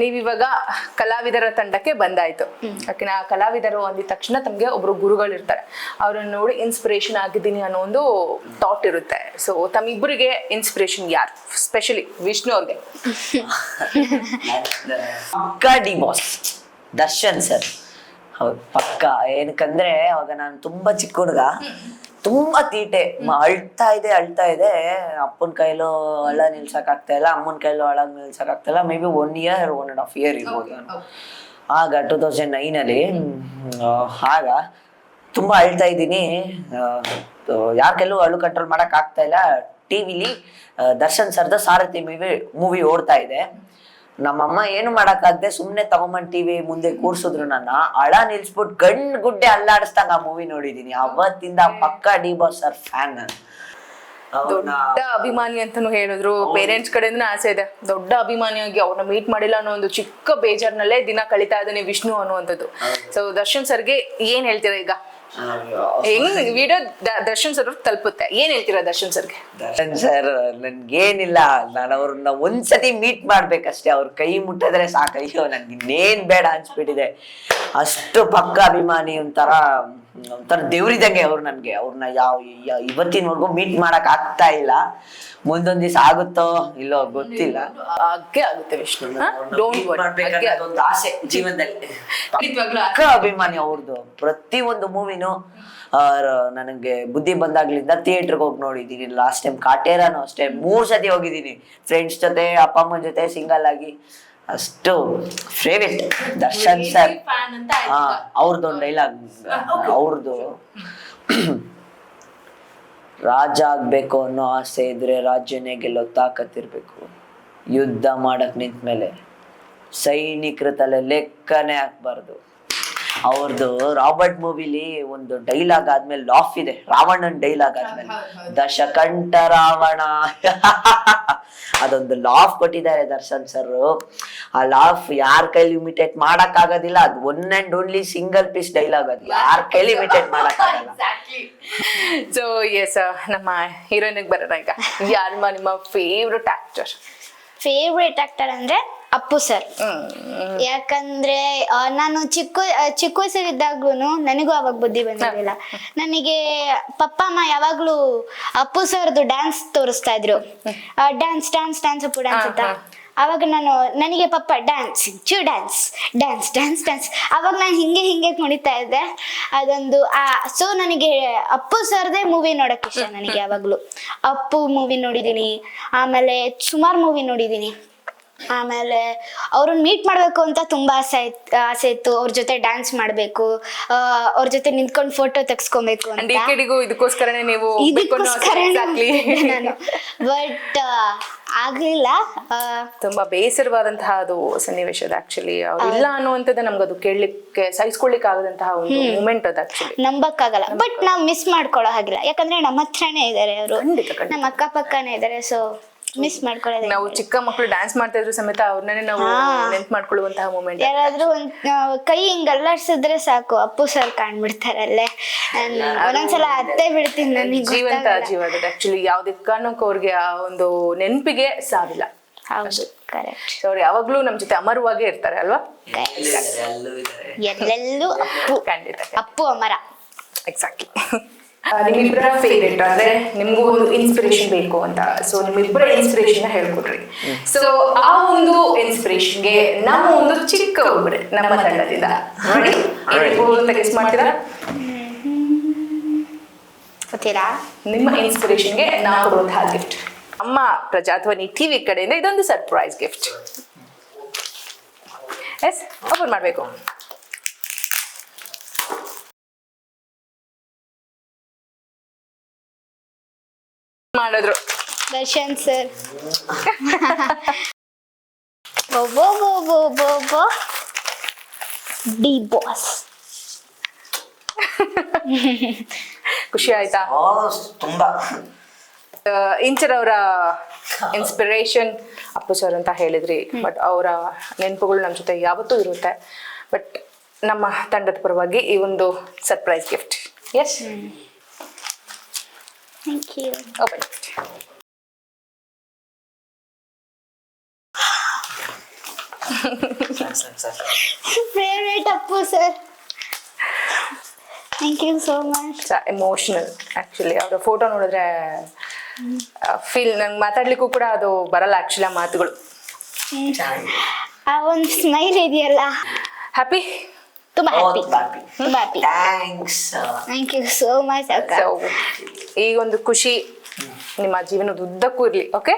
ನೀವಿವಾಗ ಕಲಾವಿದರ ತಂಡಕ್ಕೆ ಬಂದಾಯ್ತು. ಓಕೆನಾ ಕಲಾವಿದರು ಅಂದಿದ ತಕ್ಷಣ ತಮಗೆ ಒಬ್ರು ಗುರುಗಳಿರ್ತಾರೆ ಅವ್ರನ್ನ ನೋಡಿ ಇನ್ಸ್ಪಿರೇಷನ್ ಆಗಿದ್ದೀನಿ ಅನ್ನೋ ಒಂದು ಥಾಟ್ ಇರುತ್ತೆ. ಸೊ ತಮ್ಮಿಬ್ಬರಿಗೆ ಇನ್ಸ್ಪಿರೇಷನ್ ಯಾರು? ಸ್ಪೆಷಲಿ ವಿಷ್ಣು ಅವ್ರಿಗೆ. ಪಕ್ಕ ಡಿ ಬಾಸ್, ದರ್ಶನ್ ಸರ್. ಹೌದು, ಪಕ್ಕ. ಏನಕ್ಕಂದ್ರೆ ಅವಾಗ ನಾನು ತುಂಬಾ ಚಿಕ್ಕ ಹುಡುಗ. ತುಂಬಾ ತೀಟೆ. ಅಳ್ತಾ ಇದೆ ಅಳ್ತಾ ಇದೆ. ಅಪ್ಪನ ಕೈಲೂ ಅಳ ನಿಲ್ಸಕ್ ಆಗ್ತಾ ಇಲ್ಲ. ಅಮ್ಮನ ಕೈಲೂ ಅಳ ನಿಲ್ಸಕ್ ಆಗ್ತಾ ಇಲ್ಲ maybe one year one and half year ಇರ್ಬೋದು ನಾನು ಆಗ ಟೂ ತೌಸಂಡ್ ನೈನಲ್ಲಿ ಆಗ ತುಂಬಾ ಅಳ್ತಾ ಇದ್ದೀನಿ. ಯಾಕೆಲ್ಲೂ ಅಳು ಕಂಟ್ರೋಲ್ ಮಾಡಕ್ ಆಗ್ತಾ ಇಲ್ಲ. ಟಿವಿಲಿ ದರ್ಶನ್ ಸರ್ದ ಸಾರಥಿ ಮೂವಿ ಮೂವಿ ಓಡ್ತಾ ಇದೆ. ನಮ್ಮಮ್ಮ ಏನು ಮಾಡಕ್ಕಾಗ್ದೆ ಸುಮ್ನೆ ತಗೊಂಬಂದ್ ಟಿವಿ ಮುಂದೆ ಕೂರ್ಸಿದ್ರು ನನ್ನ. ಅಳ ನಿಲ್ಸ್ಬಿಟ್ ಗಂಡ್ ಗುಡ್ಡೆ ಅಲ್ಲಾಡಿಸ್ದಂಗ ಆ ಮೂವಿ ನೋಡಿದೀನಿ. ಅವತ್ತಿಂದ ಪಕ್ಕ ಡಿ ಬಾಸ್ ಸರ್ ಫ್ಯಾನ್ ನಾನು ದೊಡ್ಡ ಅಭಿಮಾನಿ ಅಂತಾನು ಹೇಳಿದ್ರು. ಪೇರೆಂಟ್ಸ್ ಕಡೆಯಿಂದ ಆಸೆ ಇದೆ. ದೊಡ್ಡ ಅಭಿಮಾನಿಯಾಗಿ ಅವ್ರನ್ನ ಮೀಟ್ ಮಾಡಿಲ್ಲ ಅನ್ನೋ ಒಂದು ಚಿಕ್ಕ ಬೇಜಾರ್ನಲ್ಲೇ ದಿನ ಕಳೀತಾ ಇದ್ದಾನೆ ವಿಷ್ಣು ಅನ್ನುವಂಥದ್ದು. ಸೊ ದರ್ಶನ್ ಸರ್ಗೆ ಏನ್ ಹೇಳ್ತೀರಾ ಈಗ? ಹೆಂಗ್ ವಿಡಿಯೋ ದರ್ಶನ್ ಸರ್ ತಲುಪುತ್ತೆ. ಏನ್ ಹೇಳ್ತೀರಾ ದರ್ಶನ್ ಸರ್ಗೆ? ದರ್ಶನ್ ಸರ್ ನನ್ಗೇನಿಲ್ಲ. ನಾನು ಅವ್ರನ್ನ ಒಂದ್ಸತಿ ಮೀಟ್ ಮಾಡ್ಬೇಕಷ್ಟೇ. ಅವ್ರ ಕೈ ಮುಟ್ಟಿದ್ರೆ ಸಾಕು ಅಯ್ಯೋ ನನ್ಗೆ ಇನ್ನೇನ್ ಬೇಡ ಅನ್ಸ್ಬಿಟ್ಟಿದೆ. ಅಷ್ಟು ಪಕ್ಕ ಅಭಿಮಾನಿ ಒಂಥರ ಒಂಥರ ದೇವ್ರಿದ್ದಂಗೆ ಅವ್ರು ನನಗೆ. ಅವ್ರನ್ನ ಯಾವ ಇವತ್ತಿನವರೆಗೂ ಮೀಟ್ ಮಾಡಕ್ ಆಗ್ತಾ ಇಲ್ಲ. ಮುಂದೊಂದ್ ದಿವಸ ಆಗುತ್ತೋ ಇಲ್ಲೋ ಗೊತ್ತಿಲ್ಲ. ಅಗ್ಗೆ ಆಗುತ್ತೆ ವಿಷ್ಣು. ಆಸೆ ಜೀವನದಲ್ಲಿ. ಅಕ್ಕ ಅಭಿಮಾನಿ ಅವ್ರದ್ದು ಪ್ರತಿ ಒಂದು ಮೂವಿನೂ ನನಗೆ ಬುದ್ಧಿ ಬಂದಾಗ್ಲಿಂದ ಥಿಯೇಟರ್ಗೆ ಹೋಗಿ ನೋಡಿದ್ದೀನಿ ಲಾಸ್ಟ್ ಟೈಮ್ ಕಾಟೇರಾನು ಅಷ್ಟೇ. ಮೂರ್ ಸತಿ ಹೋಗಿದ್ದೀನಿ ಫ್ರೆಂಡ್ಸ್ ಜೊತೆ ಅಪ್ಪ ಅಮ್ಮನ ಜೊತೆ ಸಿಂಗಲ್ ಆಗಿ. ಅಷ್ಟು ಫೇವ್ರೆಟ್ ದರ್ಶನ್ ಸರ್ ಹಾ ಅವ್ರದ್ದೊಂದು ಡೈಲಾಗ್ ಅವ್ರದ್ದು ರಾಜ ಆಗ್ಬೇಕು ಅನ್ನೋ ಆಸೆ ಇದ್ರೆ ರಾಜ್ಯನೇ ಗೆಲ್ಲೋ ತಾಕತ್ತಿರ್ಬೇಕು ಯುದ್ಧ ಮಾಡಕ್ ನಿಂತ್ಮೇಲೆ ಸೈನಿಕರ ತಲೆ ಲೆಕ್ಕನೇ ಹಾಕ್ಬಾರ್ದು. ಅವ್ರದ್ದು ರಾಬರ್ಟ್ ಮೂವಿಲಿ ಒಂದು ಡೈಲಾಗ್ ಆದ್ಮೇಲೆ ಲಾಫ್ ಇದೆ. ರಾವಣನ್ ಡೈಲಾಗ್ ಆದ್ಮೇಲೆ. ದಶಕಂಠ ರಾವಣ. ಅದೊಂದು ಲಾಫ್ ಕೊಟ್ಟಿದ್ದಾರೆ ದರ್ಶನ್ ಸರ್ ಆ ಲಾಫ್ ಯಾರ ಕೈಲಿ ಇಮಿಟೇಟ್ ಮಾಡಕ್ ಆಗೋದಿಲ್ಲ ಅದು one and only single piece dialogue ಅದು. ಯಾರ ಕೈಲಿ ಇಮಿಟೇಟ್ ಮಾಡಕ್ ಆಗಲ್ಲ ಸೊ ಎಸ್ ನಮ್ಮ ಹೀರೋಯಿನ್ಗೆ ಬರೋಣ ಈಗ. ಯಾರ ನಿಮ್ಮ ಫೇವ್ರೆಟ್ ಆಕ್ಟರ್ ಫೇವ್ರೆಟ್ ಆಕ್ಟರ್ ಅಂದ್ರೆ ಅಪ್ಪು ಸರ್. ಯಾಕಂದ್ರೆ ನಾನು ಚಿಕ್ಕ ಚಿಕ್ಕ ವಯಸ್ಸಲ್ಲಿದ್ದಾಗ್ಲೂ ನನಗೂ ಅವಾಗ ಬುದ್ಧಿ ಬಂದಿರಲಿಲ್ಲ. ನನಗೆ ಪಪ್ಪ ಅಮ್ಮ ಯಾವಾಗ್ಲೂ ಅಪ್ಪು ಸರ್ದು ಡ್ಯಾನ್ಸ್ ತೋರಿಸ್ತಾ ಇದ್ರು. Dance dance dance Appu dance ಅಂತ. ಅವಾಗ ನಾನು ನನಗೆ ಪಪ್ಪ ಡ್ಯಾನ್ಸ್ ಚೂ ಡ್ಯಾನ್ಸ್ ಡ್ಯಾನ್ಸ್ ಡ್ಯಾನ್ಸ್ ಡ್ಯಾನ್ಸ್ ಅವಾಗ ನಾನು ಹಿಂಗೆ ಹಿಂಗೆ ಕುಣಿತಾ ಇದ್ದೆ. ಅದೊಂದು ಆ ಸೊ ನನಗೆ ಅಪ್ಪು ಸರ್ದೇ ಮೂವಿ ನೋಡಕ್ಕೆ ಇಷ್ಟ ನನಗೆ ಯಾವಾಗ್ಲೂ. ಅಪ್ಪು ಮೂವಿ ನೋಡಿದೀನಿ. ಆಮೇಲೆ ಸುಮಾರು ಮೂವಿ ನೋಡಿದೀನಿ. ಆಮೇಲೆ ಅವ್ರನ್ನ ಮೀಟ್ ಮಾಡ್ಬೇಕು ಅಂತ ತುಂಬಾ ಆಸೆ ಇತ್ತು ಆಸೆ ಇತ್ತು. ಅವ್ರ ಜೊತೆ ಡ್ಯಾನ್ಸ್ ಮಾಡ್ಬೇಕು. ಆ, ಅವ್ರ ಜೊತೆ ನಿಂತ್ಕೊಂಡು ಫೋಟೋ ತೆಗ್ಸ್ಕೊಬೇಕು ಅಂತ. ಇದಕ್ಕೋಸ್ಕರನೇ ನೀವು ನಾನು ಬಟ್ ಆಗ್ಲಿಲ್ಲ. ತುಂಬಾ ಬೇಸರವಾದಂತಹ ಅದು ಸನ್ನಿವೇಶ ಅದು ಆಕ್ಚುಲಿ ಅವ್ರು ಇಲ್ಲ ಅನ್ನುವಂಥದ್ದು ನಮ್ಗೆ ಅದು ಕೇಳಲಿಕ್ಕೆ ಸಹಿಸ್ಕೊಳ್ಲಿಕ್ಕೆ ಆಗದಂತಹ ಒಂದು ಮೂಮೆಂಟ್ ಅದು ಆಕ್ಚುಲಿ ನಂಬಕ್ಕಾಗಲ್ಲ. ಬಟ್ ನಾವ್ ಮಿಸ್ ಮಾಡ್ಕೊಳ್ಳೋ ಹಾಗಿಲ್ಲ. ಯಾಕಂದ್ರೆ ನಮ್ಮ ಹತ್ರನೇ ಇದಾರೆ ಅವರು. ನಮ್ಮ ಅಕ್ಕಪಕ್ಕನೇ ಇದಾರೆ. ಸೊ ಮಿಸ್ ಮಾಡ್ಕೊಳ್ಳೋದು ನಾವು ಚಿಕ್ಕ ಮಕ್ಕಳು ಡ್ಯಾನ್ಸ್ ಮಾಡ್ತಾ ಇದ್ರು ಸಮೇತ ಅವ್ರನ್ನೇ ನಾವು ನೆನ್ಪ್ ಮಾಡ್ಕೊಳ್ಳುವಂತಹ ಮೂಮೆಂಟ್ ಯಾರಾದ್ರೂ ಒಂದ್ ಕೈ ಹಿಂಗ್ ಅಲ್ಲಾಡ್ಸಿದ್ರೆ ಸಾಕು. ಅಪ್ಪು ಸರ್ ಕಾಣ್ಬಿಡ್ತಾರಲ್ಲೇ. ಒಂದೊಂದ್ಸಲ ಅತ್ತೆ ಬಿಡ್ತೀನಿ ನನಗೆ ಜೀವಂತ ಜೀವ ಅದು ಆಕ್ಚುಲಿ ಯಾವ್ದೇ ಕಾರಣಕ್ಕೂ ಅವ್ರಿಗೆ ಆ ಒಂದು ನೆನಪಿಗೆ ಸಾವಿಲ್ಲ ಹೌದು ಕರೆಕ್ಟ್ ಅವ್ರು ಯಾವಾಗ್ಲೂ ನಮ್ ಜೊತೆ ಅಮರವಾಗೇ ಇರ್ತಾರೆ ಅಲ್ವಾ? ಎಲ್ಲೆಲ್ಲೂ ಅಪ್ಪು. ಖಂಡಿತ ಅಪ್ಪು ಅಮರ. ಎಕ್ಸಾಕ್ಟ್ಲಿ ನಿಮ್ಮಿಬ್ಬರ ಫೇವ್ರೇಟ್ ಅಂದ್ರೆ ನಿಮ್ಗೂ ಒಂದು ಇನ್ಸ್ಪಿರೇಷನ್ ಬೇಕು ಅಂತ. ಸೊ ನಿಮ್ಮಿಬ್ಬರ ಇನ್ಸ್ಪಿರೇಷನ್ ಹೇಳ್ಕೊಡ್ರಿ. ಸೊ ಆ ಒಂದು ಇನ್ಸ್ಪಿರೇಷನ್ಗೆ ನಮ್ಮ ಒಂದು ಚಿಕ್ಕ ಒಬ್ಬರು ನಮ್ಮ ತಂಡದಿಂದ. ನೋಡಿ ಅಂತ ಗೆಸ್ ಮಾಡ್ತೀರಾ? ಗೊತ್ತೀರಾ ನಿಮ್ಮ ಇನ್ಸ್ಪಿರೇಷನ್ಗೆ ನಾವು ಕೊಡುವಂತಹ ಗಿಫ್ಟ್ ಅಮ್ಮ ಪ್ರಜಾಧ್ವನಿ ಟಿವಿ ಕಡೆಯಿಂದ ಇದೊಂದು ಸರ್ಪ್ರೈಸ್ ಗಿಫ್ಟ್ ಎಸ್ ಓಪನ್ ಮಾಡಬೇಕು ಮಾಡಿದ್ರು ದರ್ಶನ್ ಸರ್ ಡಿ ಬಾಸ್ ಖುಷಿ ಆಯ್ತಾ? ತುಂಬಾ. ಇಂಚರ್ ಅವರ ಇನ್ಸ್ಪಿರೇಷನ್ ಅಪ್ಪು ಸರ್ ಅಂತ ಹೇಳಿದ್ರಿ. ಬಟ್ ಅವರ ನೆನಪುಗಳು ನಮ್ಮ ಜೊತೆ ಯಾವತ್ತೂ ಇರುತ್ತೆ. ಬಟ್ ನಮ್ಮ ತಂಡದ ಪರವಾಗಿ ಈ ಒಂದು surprise gift yes thank favourite Appu sir thank you so much emotional actually ಅವರ ಫೋಟೋ ನೋಡಿದ್ರೆ ಫೀಲ್ ನಂಗೆ ಮಾತಾಡ್ಲಿಕ್ಕೂ ಕೂಡ ಅದು ಬರಲ್ಲ ಆ್ಯಕ್ಚುಲಿ ಆ ಮಾತುಗಳು. ಆ ಒಂದು ಸ್ಮೈಲ್ ಇದೆಯಲ್ಲ. ಹ್ಯಾಪಿ ತುಂಬಾ ಹ್ಯಾಪಿ. ತುಂಬಾ happy thanks thank you so much ಅಕ್ಕ. ಸೊ ಈ ಒಂದು ಖುಷಿ ನಿಮ್ಮ ಜೀವನದ ಉದ್ದಕ್ಕೂ ಇರಲಿ ಓಕೆ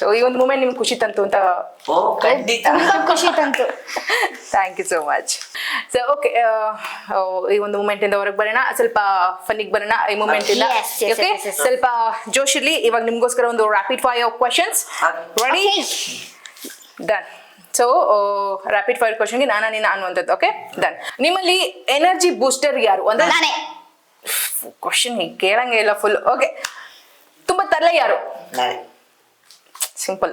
ಸೊ ಈ ಒಂದು ಮೂಮೆಂಟ್ ನಿಮ್ಗೆ ಖುಷಿ ತಂತು ಅಂತ ಓ ಖಂಡಿತ. ಖುಷಿ ತಂತು. Thank you so much so okay ಈ ಒಂದು ಮೂಮೆಂಟ್ ಇಂದ ಹೊರಗೆ ಬರೋಣ. ಸ್ವಲ್ಪ ಫನ್ನಿಗೆ ಬರೋಣ ಈ ಮೂಮೆಂಟ್ ಇಂದ. ಓಕೆ. ಸ್ವಲ್ಪ ಜೋಶ್ ಇರ್ಲಿ. ಇವಾಗ ನಿಮ್ಗೋಸ್ಕರ ಒಂದು rapid fire questions ready done so rapid fire ಕ್ವಶನ್ಗೆ ನಾನು ನೀನು ಅನ್ನುವಂಥದ್ದು. ಓಕೆ ಡನ್ ನಿಮ್ಮಲ್ಲಿ ಎನರ್ಜಿ ಬೂಸ್ಟರ್ ಯಾರು? ಅಂದ್ರೆ ನಾನೇ. ಕ್ವಶನ್ ಕೇಳಂಗೆ ಇಲ್ಲ ಫುಲ್ ಓಕೆ ತುಂಬಾ ತರಲೆ ಯಾರು? ನಾಳೆ ಸಿಂಪಲ್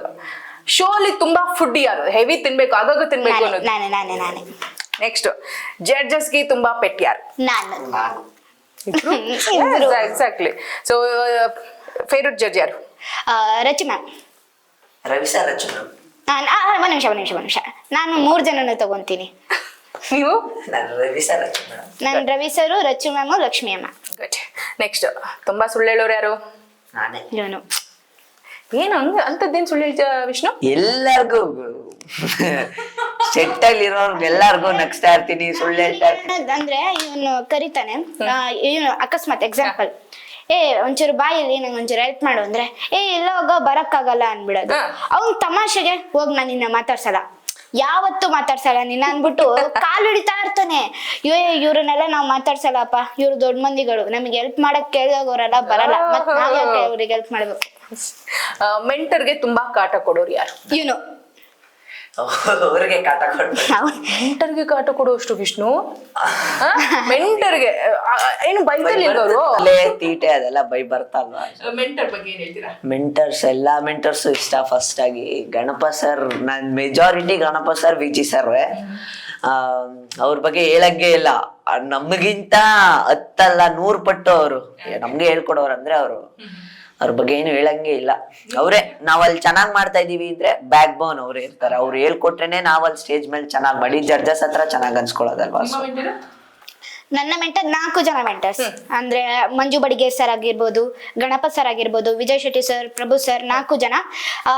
ಶೋ ಅಲ್ಲಿ ತುಂಬಾ ಫುಡ್ ಯಾರು? ಹೆವಿ ತಿನ್ಬೇಕು ಆಗಾಗ ತಿನ್ಬೇಕು ನಾನೇ ಅನ್ನೋದು. ನಾನೇ ನಾನೇ ನಾನೇ. ನೆಕ್ಸ್ಟ್ ಜಡ್ಜಸ್ಗೆ ತುಂಬಾ ಪೆಟ್ ಯಾರು? ನಾನು. ನಾನು ಇಬ್ರು. ಎಕ್ಸಾಕ್ಟ್ಲಿ ಸೊ ಫೇವ್ರೆಟ್ ಜಡ್ಜ್ ಯಾರು? ಆ, Rachu ma'am Ravi sir Rachu madam ನಾನು ಒಂದು ನಿಮಿಷ ಒಂದು ನಿಮಿಷ ಒಂದು ನಿಮಿಷ. ನಾನು ಮೂರು ಜನನ ತಗೊಂತೀನಿ. ನೀವು? ನಾನು ರವಿ ಸರ್ ರಚು ಮೇಡಮ್ ನಾನು ರವಿ ಸರು ರಚು ಮ್ಯಾಮು ಲಕ್ಷ್ಮಿ ಅಮ್ಮ. ಗುಡ್ ನೆಕ್ಸ್ಟ್ ತುಂಬಾ ಸುಳ್ಳು ಹೇಳೋರು ಯಾರು? ನಾನೇ. ಇವನು. ಏನು ಹಂಗ ಅಂತದ್ದೇನ್ ಸುಳ್ಳು ಹೇಳ್ತೀಯ ವಿಷ್ಣು? ಎಲ್ಲರಿಗೂ. ಸೆಟ್ ಅಲ್ಲಿ ಇರೋರ್ಗೆಲ್ಲರಿಗೂ ನಗ್ಸ್ತಾ ಇರ್ತೀನಿ ಸುಳ್ಳು ಹೇಳ್ತಾ ಇರ್ತೀನಿ. ಅಂದ್ರೆ ಇವನು ಕರಿತಾನೆ ಇವನು ಅಕಸ್ಮಾತ್ ಎಕ್ಸಾಂಪಲ್ ಏ ಒಂಚೂರು ಬಾಯಲ್ಲಿ ನಂಗೆ ಒಂಚೂರು ಹೆಲ್ಪ್ ಮಾಡು ಅಂದ್ರೆ ಏ ಎಲ್ಲ ಹೋಗೋ ಬರಕ್ಕಾಗಲ್ಲ ಅನ್ಬಿಡೋದು ಹಾ. ಅವ್ನ್ ತಮಾಷೆಗೆ ಹೋಗ್ ನಾನು ನಿನ್ನ ಮಾತಾಡ್ಸಲ್ಲ. ಯಾವತ್ತೂ ಮಾತಾಡ್ಸಲ್ಲ ನಿನ್ನ ಅನ್ಬಿಟ್ಟು ಕಾಲ್ ಹಿಡಿತಾ ಇರ್ತಾನೆ. ಅಯ್ಯೋ ಇವ್ರನ್ನೆಲ್ಲ ನಾವ್ ಮಾತಾಡ್ಸಲ್ಲಪ್ಪ ಇವ್ರು ದೊಡ್ಡ ಮಂದಿಗಳು ನಮಗೆ ಹೆಲ್ಪ್ ಮಾಡಕ್ ಕೇಳಿದವರೆಲ್ಲ ಬರಲ್ಲ ಮತ್ತೆ ನಾವ್ ಯಾಕೆ ಅವ್ರಿಗೆ ಹೆಲ್ಪ್ ಮಾಡ್ಬೇಕು? ಮೆಂಟರ್ಗೆ ತುಂಬಾ ಕಾಟ ಕೊಡೋರು ಯಾರು? ಇವನು ಅವ್ರಿಗೆ ಕಾಟ ಮೆಂಟರ್ಗೆ ಕಾಟ ಕೊಡುವಷ್ಟು ವಿಷ್ಣು? ಮೆಂಟರ್ಗೆ ಏನು ಬೈಬಲ್ ಇರೋರು ತೀಟೆ ಅದೆಲ್ಲ ಬೈ ಬರ್ತಲ್ವಾ? ಮೆಂಟರ್ ಬಗ್ಗೆ ಏನ್ ಹೇಳ್ತೀರಾ? ಮೆಂಟರ್ಸ್ ಎಲ್ಲಾ ಮೆಂಟರ್ಸ್ ಇಷ್ಟ ಫಸ್ಟ್ ಆಗಿ. ಗಣಪ ಸರ್ ನನ್ majority Ganapa sir Viji sir ಅವ್ರ ಬಗ್ಗೆ ಹೇಳಕ್ಕೆ ಇಲ್ಲ. ನಮಗಿಂತ ಹತ್ತಲ್ಲ ನೂರ್ ಪಟ್ಟು ಅವರು. ನಮ್ಗೆ ಹೇಳ್ಕೊಡೋರು ಅಂದ್ರೆ ಅವರು. ಅವ್ರ ಬಗ್ಗೆ ಏನು ಹೇಳಂಗೆ ಇಲ್ಲ. ಅವರೇ, ನಾವಲ್ಲಿ ಚೆನ್ನಾಗ್ ಮಾಡ್ತಾ ಇದೀವಿ ಅಂದ್ರೆ ಬ್ಯಾಕ್ ಬೋನ್ ಅವ್ರು ಇರ್ತಾರೆ. ಅವ್ರು ಹೇಳ್ಕೊಟ್ರೇನೆ ನಾವಲ್ಲಿ ಸ್ಟೇಜ್ ಮೇಲೆ ಚೆನ್ನಾಗ್ ಮಾಡಿ, ಜಡ್ಜಸ್ ಹತ್ರ ಚೆನ್ನಾಗ್ ಅನ್ಸ್ಕೊಳ್ಳೋದಲ್ವಾ? ನನ್ನ ಮೆಂಟರ್ ನಾಲ್ಕು ಜನ ಮೆಂಟರ್ಸ್ ಅಂದ್ರೆ ಮಂಜು ಬಡಿಗೆ ಸರ್ ಆಗಿರ್ಬೋದು ಗಣಪ ಸರ್ ಆಗಿರ್ಬೋದು ವಿಜಯ್ ಶೆಟ್ಟಿ ಸರ್ ಪ್ರಭು ಸರ್ ನಾಲ್ಕು ಜನ. ಆ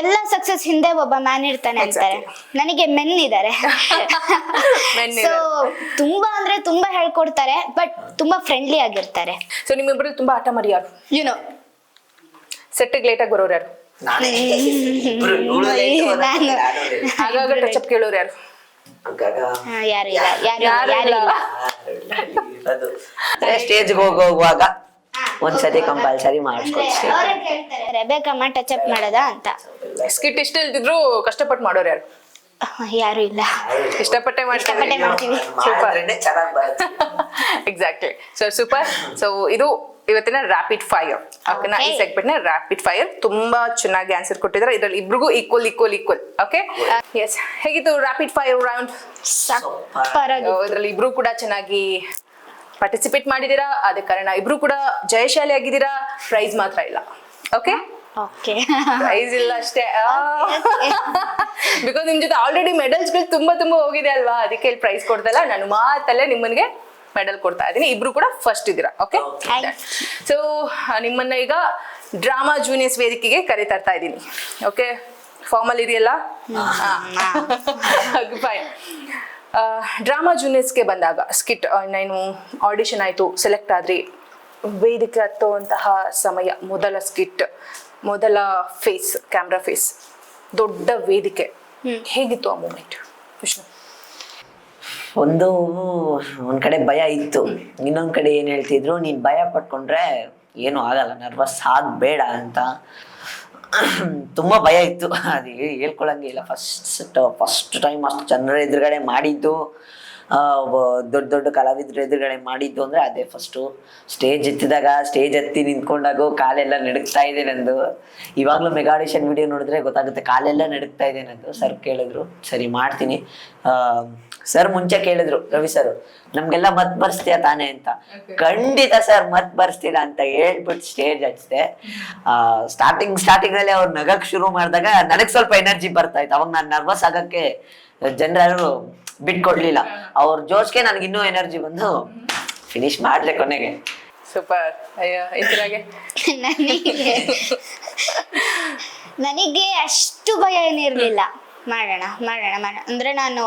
ಎಲ್ಲ ಸಕ್ಸಸ್ ಹಿಂದೆ ಒಬ್ಬ ಮ್ಯಾನ್ ಇರ್ತಾನೆ ಅಂತಾರೆ. ನನಗೆ ಮೆನ್ ಇದ್ದಾರೆ ಸೊ ತುಂಬಾ ಅಂದ್ರೆ ತುಂಬಾ ಹೇಳ್ಕೊಡ್ತಾರೆ ಬಟ್ ತುಂಬಾ ಫ್ರೆಂಡ್ಲಿ ಆಗಿರ್ತಾರೆ. ಸೊ ನಿಮ್ಮಿಬ್ಬರು ತುಂಬಾ ಆಟ ಮರಿ ಯಾರು? ಯುನೋ ಸೆಟ್ಟಿಗೆ ಲೇಟಾಗಿ ಬರೋರು ಯಾರು? ನಾನೇ. ಆಗಾಗ ಟಚ್ ಅಪ್ ಕೇಳೋರು ಯಾರು? ಯಾರು ಇಲ್ಲ ಯಾರು ಯಾರು ಇಲ್ಲ. ಇಲ್ಲ. ಸ್ಟೇಜ್ ಹೋಗುವಾಗ ಒಂದ್ಸತಿ ಕಂಪಲ್ಸರಿ ಮಾಡಿಸ್ಕೊಡ್ತೀನಿ ಅವರೇ ಕೇಳ್ತಾರೆ ಬೇಕಮ್ಮ ಟಚ್ ಅಪ್ ಮಾಡೋದಾ ಅಂತ. ಸ್ಕಿಟ್ ಇಷ್ಟ ಇಲ್ದಿದ್ರು ಕಷ್ಟಪಟ್ಟು ಮಾಡೋರು ಯಾರು? ಯಾರು ಇಲ್ಲ. ಇಷ್ಟಪಟ್ಟೆ ಇಷ್ಟಪಟ್ಟೆ ಮಾಡ್ತಾರೆ ಮಾಡ್ತೀವಿ ಮಾಡಿದ್ರೇನೆ ಚೆನ್ನಾಗ್ ಬರುತ್ತೆ. ಎಕ್ಸಾಕ್ಟ್ಲಿ ಸೊ ಸೂಪರ್ ಸೊ ಇದು ಇವತ್ತಿನ ರ್ಯಾಪಿಡ್ ಫೈರ್ ಓಕೆನಾ ಈ. ಸೆಗ್ಮೆಂಟ್ನ ರ್ಯಾಪಿಡ್ ಫೈರ್ ತುಂಬಾ ಚೆನ್ನಾಗಿ ಆನ್ಸರ್ ಕೊಟ್ಟಿದ್ದಾರೆ. ಇದ್ರಲ್ಲಿ ಇಬ್ರಿಗೂ equal equal equal okay yes ಹೇಗಿತ್ತು ರ್ಯಾಪಿಡ್ ಫೈರ್ ರೌಂಡ್ ಇದ್ರಲ್ಲಿ ಇಬ್ರು ಕೂಡ ಚೆನ್ನಾಗಿ ಪಾರ್ಟಿಸಿಪೇಟ್ ಮಾಡಿದೀರಾ ಅದೇ ಕಾರಣ ಇಬ್ರು ಕೂಡ ಜಯಶಾಲಿ ಆಗಿದ್ದೀರಾ? ಪ್ರೈಸ್ ಮಾತ್ರ ಇಲ್ಲ. ಓಕೆ ಓಕೆ ಪ್ರೈಸ್ ಇಲ್ಲ ಅಷ್ಟೇ. ಬಿಕಾಸ್ ನಿಮ್ ಜೊತೆ ಆಲ್ರೆಡಿ ಮೆಡಲ್ಸ್ಗಳು ತುಂಬಾ ತುಂಬಾ ಹೋಗಿದೆ ಅಲ್ವಾ? ಅದಕ್ಕೆ ಪ್ರೈಸ್ ಕೊಡ್ತಲ್ಲ? ನಾನು ಮಾತಲ್ಲೇ ನಿಮ್ಮನ್ಗೆ ಮೆಡಲ್ ಕೊಡ್ತಾ ಇದ್ದೀನಿ. ಇಬ್ರು ಕೂಡ ಫಸ್ಟ್ ಇದ್ದೀರಾ? ಓಕೆ. ಸೊ ನಿಮ್ಮನ್ನ ಈಗ ಡ್ರಾಮಾ ಜೂನಿಯರ್ಸ್ ವೇದಿಕೆಗೆ ಕರೆ ತರ್ತಾ ಇದ್ದೀನಿ ಓಕೆ ಫಾರ್ಮಲ್ ಇದೆಯಲ್ಲ ಫೈನ್ ಡ್ರಾಮಾ ಜೂನಿಯರ್ಸ್ಗೆ ಬಂದಾಗ ಸ್ಕಿಟ್ ನಾನು ಆಡಿಷನ್ ಆಯಿತು ಸೆಲೆಕ್ಟ್ ಆದ್ರಿ ವೇದಿಕೆ ಹತ್ತುವಂತಹ ಸಮಯ ಮೊದಲ ಸ್ಕಿಟ್ ಮೊದಲ ಫೇಸ್ ಕ್ಯಾಮ್ರಾ ಫೇಸ್ ದೊಡ್ಡ ವೇದಿಕೆ. ಹೇಗಿತ್ತು ಆ ಮೂಮೆಂಟ್ ವಿಷ್ಣು? ಒಂದು ಒಂದು ಕಡೆ ಭಯ ಇತ್ತು. ಇನ್ನೊಂದು ಕಡೆ ಏನು ಹೇಳ್ತಿದ್ರು, ನೀನು ಭಯ ಪಟ್ಕೊಂಡ್ರೆ ಏನು ಆಗಲ್ಲ ನರ್ವಸ್ ಆಗಬೇಡ ಅಂತ. ತುಂಬಾ ಭಯ ಇತ್ತು. ಅದು ಹೇಳ್ಕೊಳಂಗೆ ಇಲ್ಲ. ಫಸ್ಟ್ ಫಸ್ಟ್ ಟೈಮ್ ಅಷ್ಟು ಜನರ ಎದುರುಗಡೆ ಮಾಡಿದ್ದು. ದೊಡ್ಡ ದೊಡ್ಡ ಕಲಾವಿದ್ರ ಎದುರುಗಡೆ ಮಾಡಿದ್ದು ಅಂದ್ರೆ ಅದೇ ಫಸ್ಟು ಸ್ಟೇಜ್ ಎತ್ತಿದಾಗ ಸ್ಟೇಜ್ ಹತ್ತಿ ನಿಂತ್ಕೊಂಡಾಗ ಕಾಲೆಲ್ಲ ನಡುಕ್ತಾ ಇದೆ ನಂದು. ಇವಾಗ್ಲೂ ಮೆಗಾಡಿಷನ್ ವಿಡಿಯೋ ನೋಡಿದ್ರೆ ಗೊತ್ತಾಗುತ್ತೆ ಕಾಲೆಲ್ಲ ನಡುಕ್ತಾ ಇದೆ ನಂದು. ಸರ್ ಕೇಳಿದ್ರು ಸರಿ ಮಾಡ್ತೀನಿ. ಸರ್ ಮುಂಚೆ ಕೇಳಿದ್ರು ರವಿ ಸರ್ ನಮ್ಗೆಲ್ಲ ಮತ್ ಬರ್ಸ್ತೀಯ ತಾನೆ ಅಂತ. ಖಂಡಿತ ಸರ್ ಮತ್ ಬರ್ಸ್ತೀರಾ ಅಂತ ಹೇಳ್ಬಿಟ್ಟು ಸ್ಟೇಜ್ ಹಚ್ಚಿದೆ. ಸ್ಟಾರ್ಟಿಂಗ್ ಸ್ಟಾರ್ಟಿಂಗ್ ಅಲ್ಲಿ ಅವ್ರು ನಗಕ್ ಶುರು ಮಾಡಿದಾಗ ನನಗ್ ಸ್ವಲ್ಪ ಎನರ್ಜಿ ಬರ್ತಾ ಇತ್ತು. ಅವಾಗ ನಾನು ನರ್ವಸ್ ಆಗಕ್ಕೆ ಜನರು ಬಿಟ್ಕೊಡ್ಲಿಲ್ಲ. ಅವ್ರ ಜೋಶ್ಗೆ ನನಗೆ ಇನ್ನೂ ಎನರ್ಜಿ ಬಂದು ಫಿನಿಶ್ ಮಾಡ್ದೆ ಕೊನೆಗೆ. ಸೂಪರ್. ಅಯ್ಯೋ ಇಂದಿರಾಗೆ ನನಗೆ ನನಗೆ ಅಷ್ಟು ಭಯ ಏನಿರ್ಲಿಲ್ಲ ಮಾಡೋಣ ಮಾಡೋಣ ಮಾಡೋಣ. ಅಂದ್ರೆ ನಾನು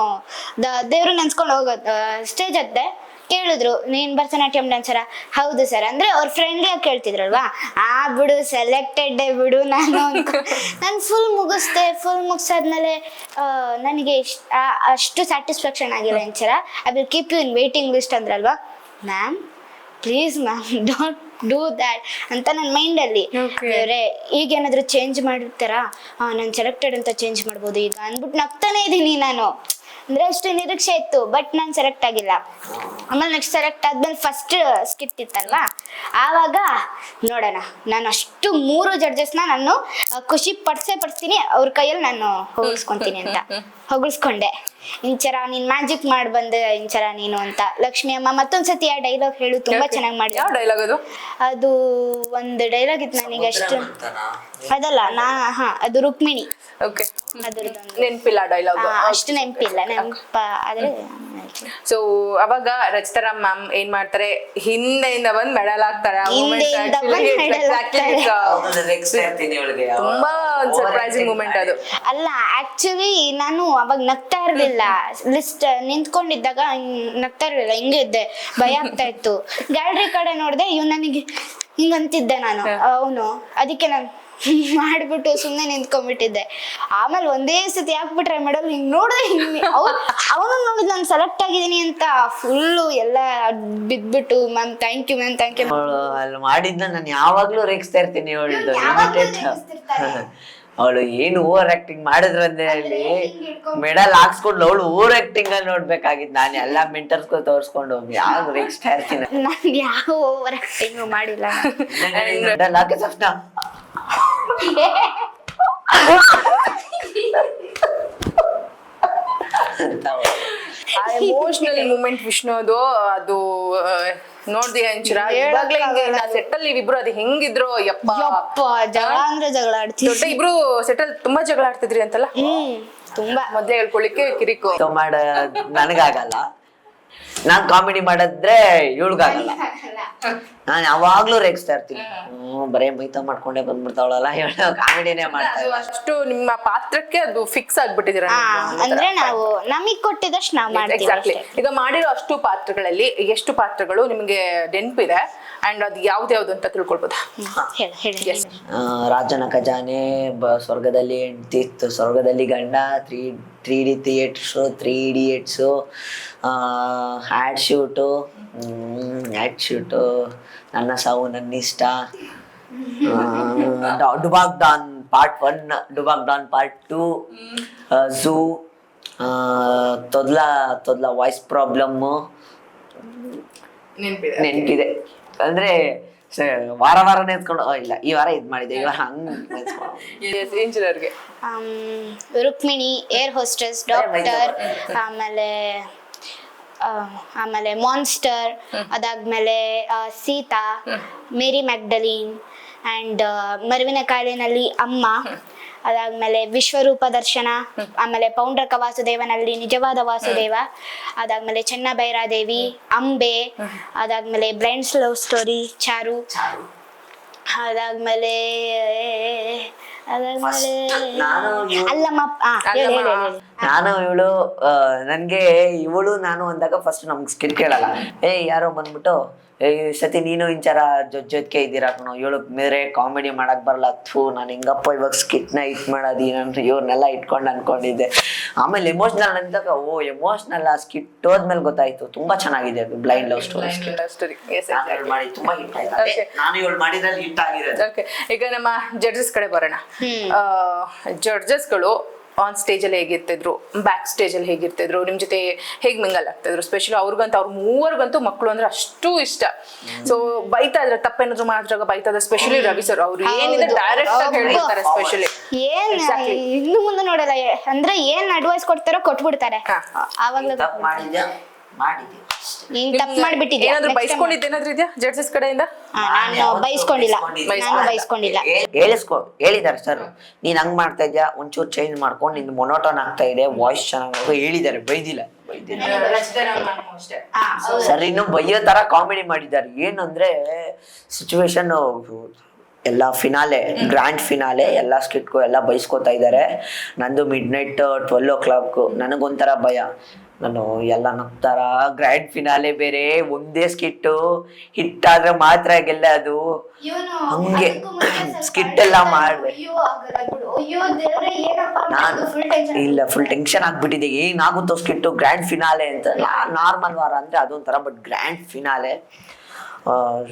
ದೇವ್ರನ್ನ ನೆನ್ಸ್ಕೊಂಡು ಹೋಗೋದು ಸ್ಟೇಜ್ ಹತ್ತೆ ಕೇಳಿದ್ರು ನೀನ್ ಭರತನಾಟ್ಯಂ ಡ್ಯಾನ್ಸರ ಹೌದು ಸರ್ ಅಂದ್ರೆ ಅವ್ರ ಫ್ರೆಂಡ್ಲಿ ಆಗಿ ಕೇಳ್ತಿದ್ರಲ್ವಾ? ಆ ಬಿಡು ಸೆಲೆಕ್ಟೆಡ್ ಬಿಡು ನಾನು ನಾನು ಫುಲ್ ಮುಗಿಸ್ದೆ ಫುಲ್ ಮುಗಿಸಾದ್ಮೇಲೆ ನನಗೆ ಅಷ್ಟು ಸ್ಯಾಟಿಸ್ಫ್ಯಾಕ್ಷನ್ ಆಗಿಲ್ಲ ಎಂಚರ I will keep you in waiting list ಅಂದ್ರಲ್ವಾ? Ma'am please ma'am don't do that ಅಂತ ನನ್ನ ಮೈಂಡಲ್ಲಿ ಅಲ್ಲಿ. ಬೇರೆ ಈಗ ಏನಾದ್ರು ಚೇಂಜ್ ಮಾಡಿರ್ತಾರಾ ನಾನು ಸೆಲೆಕ್ಟೆಡ್ ಅಂತ ಚೇಂಜ್ ಮಾಡ್ಬೋದು ಈಗ ಅಂದ್ಬಿಟ್ಟು ನಗ್ತಾನೆ ಇದ್ದೀನಿ ನಾನು. ಅಂದ್ರೆ ಅಷ್ಟು ನಿರೀಕ್ಷೆ ಇತ್ತು ಬಟ್ ನಾನು ಸೆಲೆಕ್ಟ್ ಆಗಿಲ್ಲ. ಆಮೇಲೆ ನೆಕ್ಸ್ಟ್ ಸೆಲೆಕ್ಟ್ ಆದ್ಮೇಲೆ ಫಸ್ಟ್ ಸ್ಕಿಟ್ ಇತ್ತಲ್ವಾ? ಆವಾಗ ನೋಡೋಣ ನಾನು ಅಷ್ಟು ಮೂರು ಜಡ್ಜಸ್ನ ನಾನು ಖುಷಿ ಪಡ್ಸೇ ಪಡಿಸ್ತೀನಿ ಅವ್ರ ಕೈಯಲ್ಲಿ ನಾನು ಹೊಗಳಿಸ್ಕೊಂತೀನಿ ಅಂತ. ಹೊಗಳಿಸ್ಕೊಂಡೆ ಇಂಚರ ನೀನ್ ಮ್ಯಾಜಿಕ್ ಮಾಡಿ ಬಂದೆ ಇಂಚರ ನೀನು ಅಂತ. ಲಕ್ಷ್ಮಿ ಅಮ್ಮ ಮತ್ತೊಂದ್ಸತಿ ಆ ಡೈಲಾಗ್ ಹೇಳು ತುಂಬಾ ಚೆನ್ನಾಗಿ ಮಾಡಿ ಯಾವ ಡೈಲಾಗ್ ಅದು? ಅದು ಒಂದು ಡೈಲಾಗ್ ಇತ್ತು ನನಗೆ ಅಷ್ಟು ಅದಲ್ಲ ನಾ ಹಾ ಅದು ರುಕ್ಮಿಣಿ. ನೆನ್ಪಿಲ್ಲ ಡೈಲಾಗ್ ಅಷ್ಟು ನೆನಪಿಲ್ಲ. ನೆನಪ ಆದ್ರೆ ಸೊ ಅವಾಗ ರಚಿತಾರಾಮ್ ಮ್ಯಾಮ್ ಏನ್ ಮಾಡ್ತಾರೆ? ಹಿಂದೆಯಿಂದ ಬಂದ್ ಮೆಡಲ್ ಆಗ್ತಾರೆ ಆ moment ಹಿಂದೆಯಿಂದ actually. ಬಂದ್ it's medal exactly ಹಾಕ್ತಾರೆ. it's a- ತುಂಬಾ ಒಂದು ಸರ್ಪ್ರೈಸಿಂಗ್ ಮೂಮೆಂಟ್ ಅದು. ಅಲ್ಲ ಆಕ್ಚುಲಿ ನಾನು ಅವಾಗ ನಗ್ತಾ ಇರ್ಲಿಲ್ಲ. ಲಿಸ್ಟ್ ನಿಂತ್ಕೊಂಡಿದ್ದಾಗ ಹಿಂಗ್ ನಗ್ತಾ ಇರ್ಲಿಲ್ಲ. ಹಿಂಗೆ ಇದ್ದೆ. ಭಯ ಆಗ್ತಾ ಇತ್ತು. ಗ್ಯಾಲರಿ ಕಡೆ ನೋಡಿದೆ ಇವ್ ನನಗೆ ಹಿಂಗ್ ಅಂತಿದ್ದೆ ನಾನು ಅವನು. ಅದಕ್ಕೆ ನಾನು ಮಾಡ್ಬಿಟ್ಟು ಸುಮ್ಮನೆ ನಿಂತ್ಕೊಂಡ್ಬಿಟ್ಟಿದ್ದೆ. ಆಮೇಲೆ ಒಂದೇ ಸತಿ ಹಾಕ್ಬಿಟ್ರೆ ಮೇಡಮ್ ಹಿಂಗ್ ನೋಡಿದ್ರೆ ಹಿಂಗ್ ಅವನು ನೋಡಿದ್ ನಾನು ಸೆಲೆಕ್ಟ್ ಆಗಿದ್ದೀನಿ ಅಂತ ಫುಲ್ಲು ಎಲ್ಲ ಬಿದ್ಬಿಟ್ಟು ma'am thank you ma'am thank you ಅಲ್ಲಿ ಮಾಡಿದ್ನ ನಾನು ಯಾವಾಗ್ಲೂ ರೇಗಿಸ್ತಾ ಇರ್ತೀನಿ ಅವಳದು ಅವಳು ಏನು ಓವರ್ ಆಕ್ಟಿಂಗ್ ಮಾಡಿದ್ರಂದ್ರೆ ಅಲ್ಲಿ ಮೆಡಲ್ ಹಾಕ್ಸ್ಕೊಂಡು ಅವಳು ಓವರ್ ಆಕ್ಟಿಂಗ್ ಅಲ್ಲಿ ನೋಡ್ಬೇಕಾಗಿತ್ತು. ನಾನು ಎಲ್ಲಾ ಮೆಂಟರ್ಸ್ಗೂ ಹೋಗಿ ಯಾವ ರೇಗಿಸ್ತಾ ಇರ್ತೀನಿ. ನಾನು ಯಾವ ಓವರ್ ಆಕ್ಟಿಂಗ್ ಮಾಡಿಲ್ಲ. ಮೆಡಲ್ ಹಾಕಿದ ತಕ್ಷಣ. ಆ ಎಮೋಷನಲ್ ಮೂಮೆಂಟ್ ವಿಷ್ಣು ಅದು ಅದು ನೋಡ್ದಿ ಅಂಚರ ಇವಾಗ್ಲೇ ಹಿಂಗೆ ಸೆಟ್ ಅಲ್ಲಿ ಇಬ್ರು ಅದು ಹೆಂಗಿದ್ರು ಯಪ್ಪ. ಯಪ್ಪ ಜಗಳ ಅಂದ್ರೆ ಜಗಳ ಆಡ್ತೀವಿ. ದೊಡ್ಡ ಇಬ್ರು ಸೆಟಲ್ ತುಂಬಾ ಜಗಳ ಆಡ್ತಿದ್ರಿ ಅಂತಲ್ಲ? ಹ್ಮ್ ತುಂಬಾ. ಮೊದ್ಲೇ ಹೇಳ್ಕೊಳ್ಳಿಕ್ಕೆ ಕಿರಿಕು. ಸೊ ಮಾಡ ನನಗಾಗಲ್ಲ. ನಾನ್ ಕಾಮಿಡಿ ಮಾಡಿದ್ರೆ ಇವ್ಳಿಗಾಗಲ್ಲ. ನಾನು ಯಾವಾಗ್ಲೂ ರೇಗಿಸ್ತಾ ಇರ್ತೀನಿ. ಹ್ಮ್ ಬರೇ ಮೈತ ಮಾಡ್ಕೊಂಡೆ ಬಂದ್ಬಿಡ್ತಾವಳಲ್ಲ ಇವಳು ಕಾಮಿಡಿನೇ ಮಾಡ್ತಾ ಅಷ್ಟು ನಿಮ್ಮ ಪಾತ್ರಕ್ಕೆ ಅದು ಫಿಕ್ಸ್ ಆಗ್ಬಿಟ್ಟಿದ್ದೀರ ಅಂದ್ರೆ ನಾವು ನಮಗ್ ಕೊಟ್ಟಿದಷ್ಟು ನಾವು ಮಾಡ್ತೀವಿ ಎಕ್ಸಾಕ್ಟ್ಲಿ ಅಷ್ಟೇ. ಈಗ ಮಾಡಿರೋ ಅಷ್ಟು ಪಾತ್ರಗಳಲ್ಲಿ ಎಷ್ಟು ಪಾತ್ರಗಳು ನಿಮಗೆ ನೆನಪಿದೆ? ಅಂಡ್ ಅದು ಯಾವ್ದು ಅಂತ ತಿಳ್ಕೊಳ್ಬೋದಾ? ರಾಜನ ಖಜಾನೆ ಸ್ವರ್ಗದಲ್ಲಿ ಹೆಂಡ್ತಿ ಇತ್ತು ಸ್ವರ್ಗದಲ್ಲಿ ಗಂಡ three three D theatres three idiots had shoot had shoot ನನ್ನ ಸಾವು ನನ್ನ ಇಷ್ಟ ಡುಬಾಗ್ ಡಾನ್ ಪಾರ್ಟ್ ಒನ್ ಡುಬಾಕ್ ಡಾನ್ ಪಾರ್ಟ್ ಟು ಝೂ ತೊದ್ಲ ತೊದ್ಲ ವಾಯ್ಸ್ ಪ್ರಾಬ್ಲಮ್ಮು. ನೆನಪಿದೆ. ಅಂದ್ರೆ ವಾರ ವಾರ ನೆನ್ಸ್ಕೊಂಡು ಇಲ್ಲ ಈ ವಾರ ಇದ್ ಮಾಡಿದೆ ಇಲ್ಲ ವಾರ ಹಂಗ್ ನೆನ್ಸ್ಕೊಂಡು ಇಂಜಿನಿಯರ್ಗೆ? ರುಕ್ಮಿಣಿ ಏರ್ ಹೋಸ್ಟೆಸ್ ಡಾಕ್ಟರ್ ಆಮೇಲೆ ಆಮೇಲೆ ಮಾನ್ಸ್ಟರ್ ಅದಾದ್ಮೇಲೆ ಸೀತಾ ಮೇರಿ ಮ್ಯಾಗ್ಡಲೀನ್ ಅಂಡ್ ಮರುವಿನ ಕಾಳಿನಲ್ಲಿ ಅಮ್ಮ ಅದಾದ್ಮೇಲೆ ವಿಶ್ವರೂಪ ದರ್ಶನ ಆಮೇಲೆ ಪೌಂಡ್ರಕ ವಾಸುದೇವನಲ್ಲಿ ನಿಜವಾದ ವಾಸುದೇವ ಅದಾದ್ಮೇಲೆ ಚೆನ್ನಭೈರಾದೇವಿ ಅಂಬೆ ಅದಾದ್ಮೇಲೆ ಬ್ಲೈಂಡ್ಸ್ ಲವ್ ಸ್ಟೋರಿ ಚಾರು. ಅದಾದ್ಮೇಲೆ ನಾನು ಇವ್ಳು- ನನ್ಗೆ ಇವಳು ನಾನು ಅಂದಾಗ ಫಸ್ಟ್ ನಮ್ಗೆ ಸ್ಕಿಟ್ ಕೇಳಲ್ಲ. ಏ ಯಾರೋ ಬಂದ್ಬಿಟ್ಟು ಏ ಈ ಸತಿ ನೀನು ಇಂಚರ ಜೊತ್ ಜೊತೆಗೆ ಇದ್ದೀರಾ ಕಣೋ? ಇವಳು ಮೇರೆ ಕಾಮಿಡಿ ಮಾಡಕ್ ಬರಲ್ಲ. ಥೂ ನಾನು ಹಿಂಗಪ್ಪ ಇವಾಗ ಸ್ಕಿಟ್ನ ಇಟ್ ಮಾಡೋದು ಏನಂದ್ರೆ ಇವ್ರನ್ನೆಲ್ಲ ಇಟ್ಕೊಂಡು ಅನ್ಕೊಂಡಿದ್ದೆ. ಆಮೇಲೆ ಎಮೋಷ್ನಲ್ ಅಂದಾಗ ಓ ಎಮೋಷ್ನಲ್ ಆ ಸ್ಕಿಟ್ ಹೋದ್ಮೇಲೆ ಗೊತ್ತಾಯ್ತು. ತುಂಬಾ ಚೆನ್ನಾಗಿದೆ ಅದು ಬ್ಲೈಂಡ್ ಲವ್ ಸ್ಟೋರಿ ನಾನು ಇವಳು ಮಾಡಿ ತುಂಬಾ ಹಿಟ್ ಆಯ್ತು. ನಾನು ಇವಳು ಮಾಡಿದ್ರಲ್ಲಿ ಹಿಟ್ ಆಗಿರೋದು. ಓಕೆ ಈಗ ನಮ್ಮ ಜಡ್ಜಸ್ ಕಡೆ ಬರೋಣ. ಜಡ್ಜಸ್ಗಳು ಆನ್ ಸ್ಟೇಜ್ ಅಲ್ಲಿ ಹೇಗಿರ್ತಿದ್ರು ಬ್ಯಾಕ್ ಸ್ಟೇಜ್ ಅಲ್ಲಿ ಹೇಗಿರ್ತಿದ್ರು ನಿಮ್ ಜೊತೆ ಹೇಗ್ ಮಿಂಗಲ್ ಆಗ್ತಿದ್ರು ಸ್ಪೆಷಲಿ ಅವ್ರಿಗಂತೂ ಅವ್ರ ಮೂವರ್ಗಂತೂ ಮಕ್ಕಳು ಅಂದ್ರೆ ಅಷ್ಟು ಇಷ್ಟ. ಸೊ ಬೈತಾ ಇದ್ರೆ ತಪ್ಪೇನಾದ್ರು ಮಾಡಿದಾಗ ಬೈತಾ ಇದ್ರೆ ಸ್ಪೆಷಲಿ ರವಿ ಸರ್ ಅವ್ರು ಏನಿದೆ ಡೈರೆಕ್ಟ್ ಆಗಿ ಹೇಳ್ತಾರೆ ಸ್ಪೆಷಲಿ ಏನ್ ಇನ್ನು ಮುಂದೆ ನೋಡಲ್ಲ ಅಂದ್ರೆ ಏನ್ ಅಡ್ವೈಸ್ ಕೊಡ್ತಾರೋ ಕೊಟ್ಬಿಡ್ತಾರೆ. ಮಾಡಿದ್ಯಾ ಅಷ್ಟೇ. ನೀನ್ ತಪ್ಪು ಮಾಡ್ಬಿಟ್ಟಿದ್ಯಾ? ಏನಾದ್ರು Next time ಇದೆಯಾ? ಜಡ್ಜಸ್ ಕಡೆಯಿಂದ? ನಾನು ಬೈಸ್ಕೊಂಡಿಲ್ಲ. ನಾನು ಬೈಸ್ಕೊಂಡಿಲ್ಲ. ಹೇಳಿಸ್ಕೊ ಹೇಳಿದಾರೆ ಸರ್ ನೀನ್ ಹಂಗ್ ಮಾಡ್ತಾ ಇದ್ಯಾ? ಒಂಚೂರು ಚೇಂಜ್ ಮಾಡ್ಕೊಂಡು ನಿನ್ ಮೊನೋಟೋನ್ ಆಗ್ತಾ ಇದೆ ವಾಯ್ಸ್ ಚೆನ್ನಾಗಿ ಹೇಳಿದ್ದಾರೆ ಬೈದಿಲ್ಲ. ಬೈದಿಲ್ಲ. ಹೌದು. ಸರ್ ಇನ್ನು ಬೈಯೋ ತರ ಕಾಮಿಡಿ ಮಾಡಿದ್ದಾರೆ. ಏನಂದ್ರೆ ಸಿಚುವೇಶನ್ ಎಲ್ಲ ಫಿನಾಲೆ ಗ್ರ್ಯಾಂಡ್ ಫಿನಾಲೆ ಎಲ್ಲ ಸ್ಕಿಟ್ಗೂ ಎಲ್ಲ ಬೈಸ್ಕೊತಾ ಇದ್ದಾರೆ. ನಂದು midnight twelve o'clock ನನಗೊಂಥರ ಭಯ. ನಾನು ಎಲ್ಲ ನಂಬ್ತಾರ ಗ್ರ್ಯಾಂಡ್ ಫಿನಾಲೆ ಬೇರೆ ಒಂದೇ ಸ್ಕಿಟ್ಟು ಹಿಟ್ ಆದ್ರೆ ಮಾತ್ರ ಗೆಲ್ಲ ಅದು. ಹಂಗೆ ಸ್ಕಿಟ್ ಎಲ್ಲ ಮಾಡ್ಬೇಕು ನಾನು ಇಲ್ಲ ಫುಲ್ ಟೆನ್ಷನ್ ಆಗ್ಬಿಟ್ಟಿದೆ. ಏನಾಗುತ್ತೋ ಸ್ಕಿಟ್ಟು ಗ್ರ್ಯಾಂಡ್ ಫಿನಾಲೆ ಅಂತ. ನಾರ್ಮಲ್ ವಾರ ಅಂದ್ರೆ ಅದೊಂಥರ ಬಟ್ ಗ್ರ್ಯಾಂಡ್ ಫಿನಾಲೆ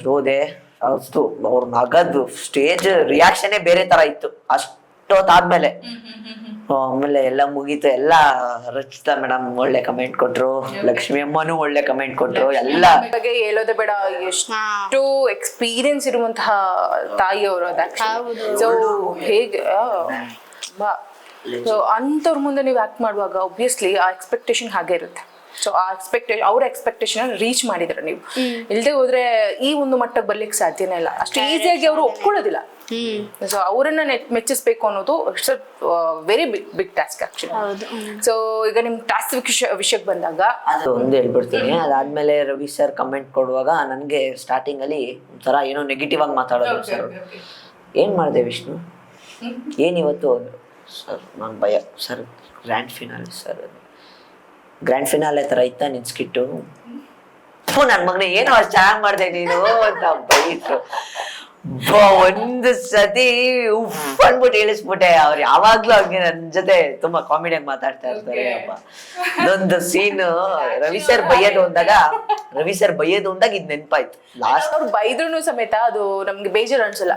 ಹೋದೆ ಅಷ್ಟು ಅವ್ರ ನಗದು ಸ್ಟೇಜ್ ರಿಯಾಕ್ಷನೇ ಬೇರೆ ತರ ಇತ್ತು. ಅಷ್ಟೊತ್ತಾದ್ಮೇಲೆ. ಆಮೇಲೆ ಎಲ್ಲ ಮುಗೀತು. ಎಲ್ಲ ರಚಿತಾ ಮೇಡಮ್ ಒಳ್ಳೆ ಕಮೆಂಟ್ ಕೊಟ್ರು. ಲಕ್ಷ್ಮಿ ಅಮ್ಮನೂ ಒಳ್ಳೆ ಕಮೆಂಟ್ ಕೊಟ್ರು. ಎಲ್ಲ ಬಗ್ಗೆ ಹೇಳೋದೇ ಬೇಡ. ಎಷ್ಟು ಎಕ್ಸ್ಪೀರಿಯನ್ಸ್ ಇರುವಂತಹ ತಾಯಿ ಅದು ಹೇಗೆ ಸೊ ಅಂಥವ್ರ ಮುಂದೆ ನೀವು ಆಕ್ಟ್ ಮಾಡುವಾಗ ಒಬ್ವಿಯಸ್ಲಿ ಆ ಎಕ್ಸ್ಪೆಕ್ಟೇಷನ್ ಹಾಗೆ ಇರುತ್ತೆ. ಸೊ ಆ ಎಕ್ಸ್ಪೆಕ್ಟೇಷನ್ ಅವ್ರ ಎಕ್ಸ್ಪೆಕ್ಟೇಷನ್ ರೀಚ್ ಮಾಡಿದ್ರೆ ನೀವು. ಇಲ್ಲದೆ ಹೋದ್ರೆ ಈ ಒಂದು ಮಟ್ಟಕ್ಕೆ ಬರ್ಲಿಕ್ಕೆ ಸಾಧ್ಯನೇ ಇಲ್ಲ. ಅಷ್ಟು ಈಸಿಯಾಗಿ ಅವರು ಒಪ್ಕೊಳ್ಳೋದಿಲ್ಲ. ಸೊ ಅವರನ್ನ ಮೆಚ್ಚಿಸ್ಬೇಕು ಅನ್ನೋದು it's very big big task actually. So ಈಗ ನಿಮ್ ಟಾಸ್ಕ್ ವಿಷಯ ವಿಷಯಕ್ಕೆ ಬಂದಾಗ ಅದು ಒಂದು ಹೇಳ್ಬಿಡ್ತೀನಿ. ಅದಾದ್ಮೇಲೆ ರವಿ ಸರ್ ಕಮೆಂಟ್ ಕೊಡುವಾಗ ನನಗೆ ಸ್ಟಾರ್ಟಿಂಗ್ ಅಲ್ಲಿ ಒಂಥರ ಏನೋ ನೆಗೆಟಿವ್ ಆಗಿ ಮಾತಾಡೋದು ಸರ್ ಏನ್ ಮಾಡಿದೆ ವಿಷ್ಣು? ಏನಿವತ್ತು ಇವತ್ತು? ಸರ್ ನಾನು ಭಯ. Sir grand finale sir grand finale ತರ ಇತ್ತ ನಿನ್ ಸ್ಕಿಟ್ಟು? ಹ್ಞೂ ನನ್ನ ಮಗನೇ, ಏನೋ ಚೆನ್ನಾಗಿ ಮಾಡಿದೆ ನೀನು ಅಂತ ಬೈತು ಒಂದು ಸತಿ ಉಫ್ ಅನ್ಬಿಟ್ಟು ಇಳಿಸ್ಬಿಟ್ಟೆ ಅವ್ರು. ಯಾವಾಗ್ಲೂ ಹಂಗೆ ನನ್ನ ಜೊತೆ ತುಂಬಾ ಕಾಮಿಡಿಯಾಗಿ ಮಾತಾಡ್ತಾ ಇರ್ತಾರೆ ಅಪ್ಪ. ಅದೊಂದು ಸೀನ್ ರವಿ ಸರ್ ಬೈಯೋದು ಅಂದಾಗ ರವಿ ಸರ್ ಬೈಯೋದು ಅಂದಾಗ ಇದ್ ನೆನ್ಪಾಯ್ತು. ಲಾಸ್ಟ್ ಅವ್ರು ಬೈದ್ರು ಸಮೇತ ಅದು ನಮ್ಗೆ ಬೇಜಾರು ಅನ್ಸಲ್ಲ.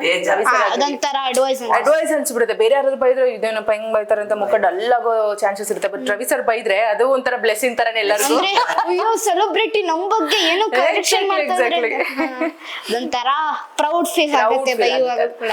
ಅದೊಂಥರ ಅಡ್ವೈಸ್ ಅಡ್ವೈಸ್ ಅನ್ಸ್ಬಿಡುತ್ತೆ. ಬೇರೆ ಯಾರಾದ್ರೂ ಬೈದ್ರೆ ಇದೇನಪ್ಪ ಹೆಂಗ್ ಬೈತಾರೆ ಅಂತ ಮುಖ ಡಲ್ ಆಗೋ ಚಾನ್ಸಸ್ ಇರುತ್ತೆ. ಬಟ್ ರವಿ ಸರ್ ಬೈದ್ರೆ ಅದು ಒಂಥರ ಬ್ಲೆಸ್ಸಿಂಗ್ ತರನೇ ಎಲ್ಲರಿಗೂ. ಅಯ್ಯೋ ಸೆಲೆಬ್ರಿಟಿ ನಮ್ ಬಗ್ಗೆ ಏನು ಕರೆಕ್ಷನ್ ಮಾಡ್ತಾರೆ. ಅದೊಂಥರ ಪ್ರೌಡ್ ಫೀಲ್ Proud ಆಗುತ್ತೆ feel ಬೈಯುವಾಗ ಆಗುತ್ತೆ. ಕೂಡ